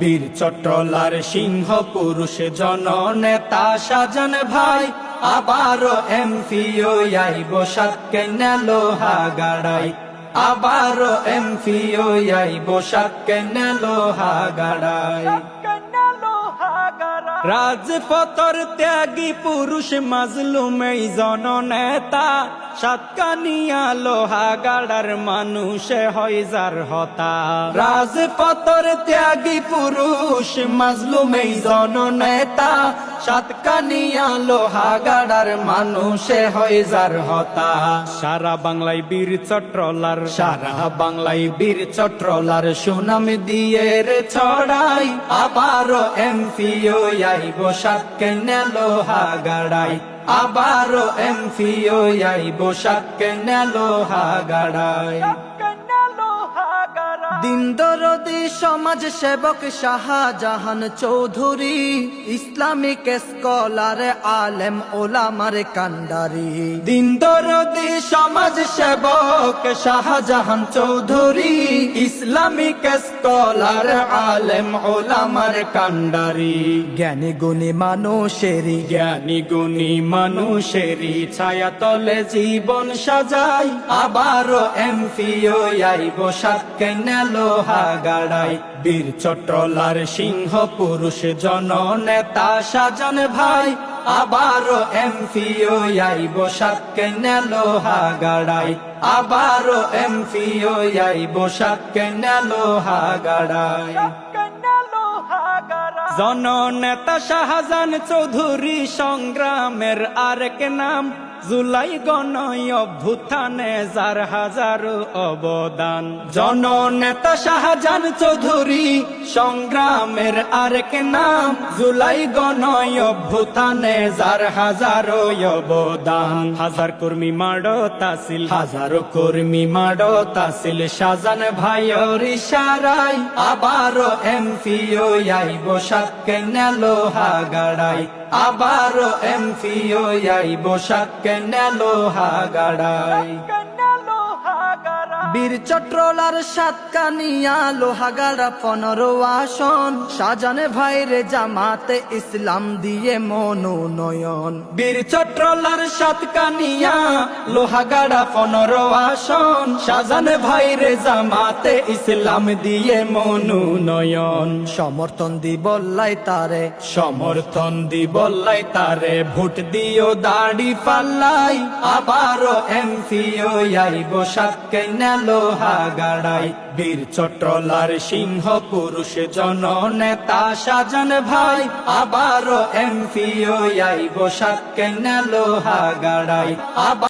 বীর চট্টলার সিংহ পুরুষ জন নেতা সাজন ভাই আবারও এমপি আইব সাতকে লোহা গাড়াই আবারও এমপি আইব সাতকে লোহা গাড়াই রাজপথর ত্যাগী পুরুষ মাজলুম জন নেতা সাতকানিয়া লোহা গাড়ার মানুষে হয় যার হতা। রাজপথর ত্যাগী পুরুষ, মাজলুম এই জন নেতা সাতকানিয়া লোহা গাড়ার মানুষে হয় যার হতা। সারা বাংলায় বীর চট্রলার, সারা বাংলায় বীর চট্রলার সুনাম দিয়ে রে ছড়াই। আবারও এমপি আইব সাতকে লোহা গাড়াই আবারও এমফিও আইব সাতকে লোহা গাড়াই দিন দরদি সমাজ সেবক শাহজাহান চৌধুরী ইসলামিক স্কলার আলেম ওলামার কান্ডারি দিন দরদি সমাজ সেবক শাহজাহান চৌধুরী ইসলামিক স্কলার আলেম ওলামার কান্ডারি জ্ঞানী গুণী মানুষেরই, জ্ঞানী গুণী মানুষেরই ছায়া তলে জীবন সাজাই। আবারও এমপি আইব সাতকে লোহা গাড়াই, বীর চট্টলার সিংহ পুরুষ জন নেতা সাজন ভাই। আবারও এমপি আইব সাতকে লোহা গাড়াই আবারও এমপি আইব সাতকে লোহা গাড়াই। জননেতা শাহজান চৌধুরী সংগ্রামের আরেক নাম। জুলাই গণয় অভ্যুত্থানে যার হাজারো অবদান। জননেতা শাহজান চৌধুরী সংগ্রামের আরেক নাম, জুলাই গণয় অভ্যুত্থানে যার হাজারো অবদান। হাজার কর্মী মাড়ো তাসিল হাজারো কর্মী মাড়ো তাসিল শাহজান ভাইয়ের ইশারাই আবারও এমপি ও আইব সাতকে লোহা গাড়াই আবারও এমপি ও আইব সাতকে লোহা গাড়াই বীর চট্রলার সাতকানিয়া লোহাগাড়া পনেরো আসন। সাজানে ভাইরে জামাতে ইসলাম দিয়ে মনোনয়ন বীর চট্রলার সাতকানিয়া লোহাগাড়া পনেরো আসন। সাজানে ভাইরে জামাতে ইসলাম দিয়ে মনোনয়ন সমর্থন দি বললাই তারে। সমর্থন দি বললাই তারে। ভোট দিও দাড়ি পাল্লাই। আবারও এমপি আইব সাতকে লোহা গাড়াই, বীর চট্টলার সিংহ পুরুষ জন নেতা সাজন ভাই, আবারও এমপিও আইব সাতকে লোহা গাড়াই, আবার